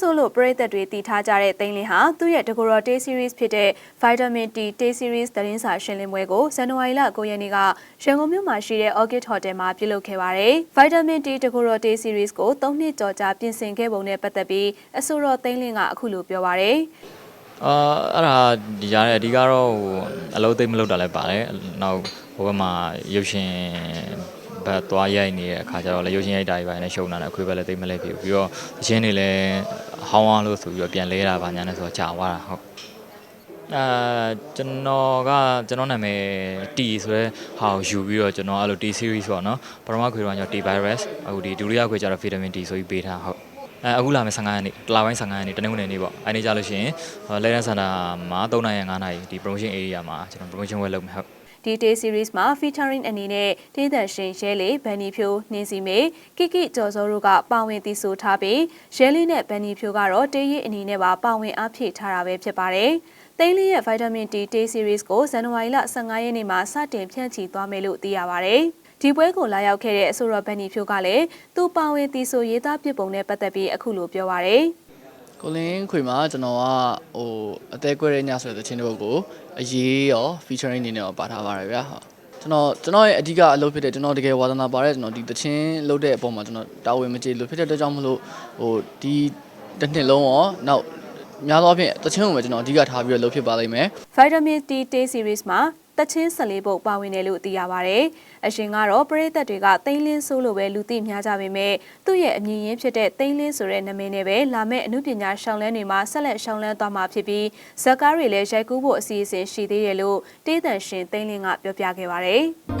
ဆိုလို့ပရိသတ်တွေတည်ထားကြတဲ့သိန်းလင်းဟာသူ့ရဲ့ Decorative Day Series ဖြစ်တဲ့ Vitamin D Day Series သတင်းစာရှင်းလင်းပွဲကိုဇန်နဝါရီလ9ရက်နေ့ကရန်ကုန်မြို့မှာရှိတဲ့ Orchid Hotel မှာပြုလုပ်ခဲ့ပါတယ်။ Vitamin D Decorative Day Series ကို3နှစ်ကျော်ကြာပြင်ဆင်ခဲ့ပုံနဲ့ပတ်သက်ပြီးအဆိုတော်သိန်းလင်းကအခုလိုပြောပါတယ်။အာအဲ့ဒါဒီကြားတဲ့အဓိကတော့ဟိုအလုံးသိမ့်မလုပ်တာလည်းပါတယ်နောက်ဟိုဘက်မှာရုပ်ရှင် ဘက်သွားရိုက်နေတဲ့အခါကျတော့လည်းရုပ်ရှင်ရိုက်တာတွေပါနေရှုံတာလည်းအခွေပဲလည်းသိမ့်မလဲဖြစ်ဘူးပြီးတော့သချင်းတွေလည်းဟောင်းအောင်လို့ဆိုပြီးတော့ပြန်လဲတာပါညာနဲ့ဆိုတော့ကြာသွားတာဟုတ်အာကျွန်တော်ကကျွန်တော်နာမည် T ဆိုတဲ့ဟာကိုယူပြီးတော့ကျွန်တော်အဲ့လို T series ပေါ့နော်ပထမခွေတော့ကျွန်တော် T virus အခုဒီဒုတိယခွေကျတော့ vitamin D ဆိုပြီးပေးထားဟုတ်အဲအခုလာမယ်15ရက်နေ့တလပိုင်း15ရက်နေ့တနင်္ဂနွေနေ့ပေါ့အဲနေ့ကြလို့ရှိရင်လဲရန်စင်တာမှာ3နိုင်ရ5နိုင်ဒီ promotion area မှာကျွန်တော် promotion ဝယ်လုပ်မယ်ဟုတ် ဒီ day series မှာ featuring အနေနဲ့ဒေသရှင်ရဲလေးဗန်နီဖြိုးနှင်းစီမေကိကိကျော်စောတို့ကပါဝင်တည်ဆိုထားပြီးရဲလေးနဲ့ဗန်နီဖြိုးကတော့တေးရည်အနေနဲ့ပါပါဝင်အားဖြည့်ထားတာပဲဖြစ်ပါတယ်။သိန်းလေးရဲ့ vitamin D day series ကိုဇန်နဝါရီလ15ရက်နေ့မှာစတင်ဖြန့်ချီသွားမယ်လို့သိရပါတယ်။ဒီပွဲကိုလာရောက်ခဲ့တဲ့အဆိုတော်ဗန်နီဖြိုးကလည်းသူပါဝင်တည်ဆိုရေးသားပြပုံနဲ့ပတ်သက်ပြီးအခုလိုပြောပါရယ်။ ကိုလင်းခွေမှာကျွန်တော်ကဟိုအသေးကွဲတဲ့ညဆိုတဲ့သချင်းတစ်ပုဒ်ကိုအရေးရော featuring အနေနဲ့ရောပါထားပါတယ်ဗျာဟုတ်ကျွန်တော်ကျွန်တော်ရဲ့အဓိကအလုပ်ဖြစ်တဲ့ကျွန်တော်တကယ်ဝါသနာပါတဲ့ကျွန်တော်ဒီသချင်းလုပ်တဲ့အပေါ်မှာကျွန်တော်တာဝန်မကျေလို့ဖြစ်တဲ့အတွက်ကြောင့်မလို့ဟိုဒီတစ်နှစ်လုံးရောနောက်များသောအားဖြင့်သချင်းကိုပဲကျွန်တော်အဓိကထားပြီးတော့လုပ်ဖြစ်ပါလိမ့်မယ် Vitamin D Day Series မှာ တချင်း14ပုတ်ပါဝင်တယ်လို့သိရပါဗျ။အရှင်ကတော့ပရိသတ်တွေကသိန်းလင်းဆိုးလို့ပဲလူသိများကြပေမဲ့သူ့ရဲ့အမည်ရင်းဖြစ်တဲ့သိန်းလင်းဆိုတဲ့နာမည်နဲ့ပဲလာမယ့်အမှုပညာရှောင်းလန်းတွေမှာဆက်လက်ရှောင်းလန်းသွားမှာဖြစ်ပြီးဇက်ကားတွေလည်းရိုက်ကူးဖို့အစီအစဉ်ရှိသေးတယ်လို့တေးသန်ရှင်သိန်းလင်းကပြောပြခဲ့ပါတယ်။